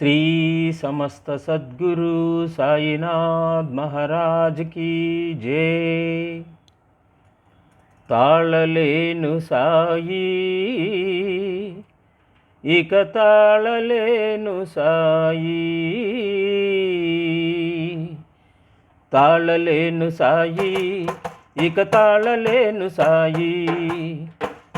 శ్రీ సమస్త సద్గురు సాయినాథ్ మహారాజ్ కీ జై. తాళలేను సాయి ఇక తాళలేను సాయి. తాళలేను సాయి ఇక తాళలేను సాయి.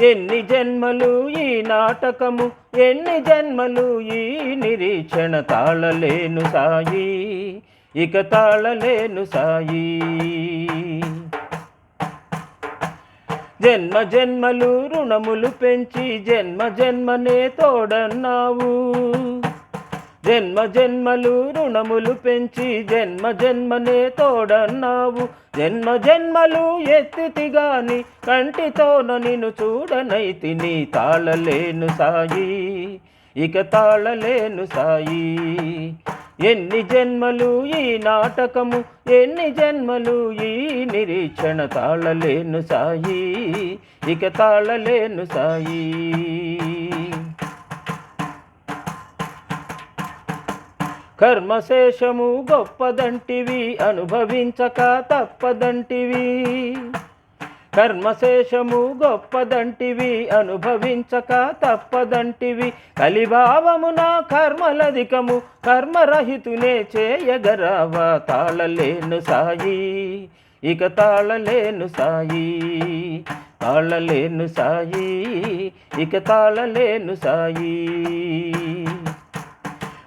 ఎన్ని జన్మలు ఈ నాటకము? ఎన్ని జన్మలు ఈ నిరీక్షణ తాళలేను సాయి? ఇక తాళలేను సాయి. జన్మ జన్మలు రుణములు పెంచి జన్మ జన్మనే తోడన్నావు. జన్మ జన్మలు రుణములు పెంచి జన్మ జన్మనే తోడన్నావు. జన్మ జన్మలు ఎత్తితి గాని కంటితోన నిన్ను చూడనైతిని తాళలేను సాయి. ఇక తాళలేను సాయి. ఎన్ని జన్మలు ఈ నాటకము ఎన్ని జన్మలు ఈ నిరీక్షణ తాళలేను సాయి. ఇక తాళలేను సాయి. కర్మశేషము గొప్పదంటివి అనుభవించక తప్పదంటివి. కర్మశేషము గొప్పదంటివి అనుభవించక తప్పదంటివి. కలిభావమున కర్మలధికము కర్మరహితునే చేయగరావా? తాళలేను సాయి ఇక తాళలేను సాయి తాళలేను సాయి ఇక తాళలేను సాయి.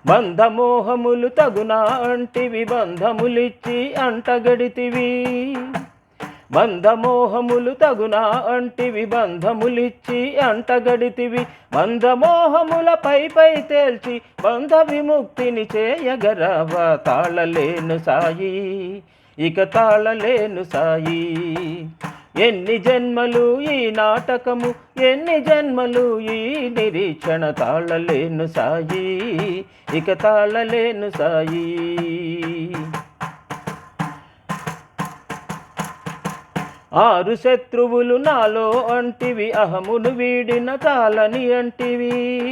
బంధమోహములు తగునా అంటివి బంధములిచ్చి అంటగడితివి. బంధమోహములు తగునా అంటివి బంధములిచ్చి అంటగడితివి. బంధమోహముల పై పై తేల్చి బంధ విముక్తిని చేయగరావా తాళలేను సాయి ఇక తాళలేను సాయి. ఎన్ని జన్మలు ఈ నాటకము? ఎన్ని జన్మలు ఈ నిరీక్షణ తాళలేను సాయి? ఇక తాళలేను సాయి. ఆరు శత్రువులు నాలో అంటివి అహమును వీడిన తాళని అంటివి.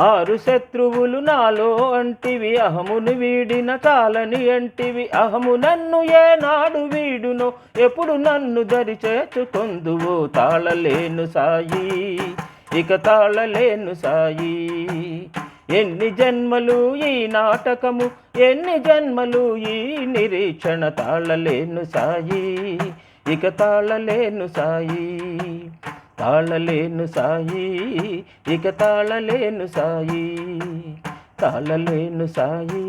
ఆరు శత్రువులు నాలో అంటివి అహమును వీడిన తాళని అంటివి. అహము నన్ను ఏనాడు వీడునో ఎప్పుడు నన్ను దరి చేర్చుకొందువో తాళలేను సాయి ఇక తాళలేను సాయి. ఎన్ని జన్మలు ఈ నాటకము ఎన్ని జన్మలు ఈ నిరీక్షణ తాళలేను సాయి ఇక తాళలేను సాయి. తాళలేను సాయి ఇక తాళలేను సాయి తాళలేను సాయి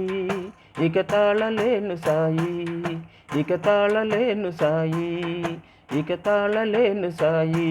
ఇక తాళలేను సాయి ఇక తాళలేను సాయి ఇక తాళలేను సాయి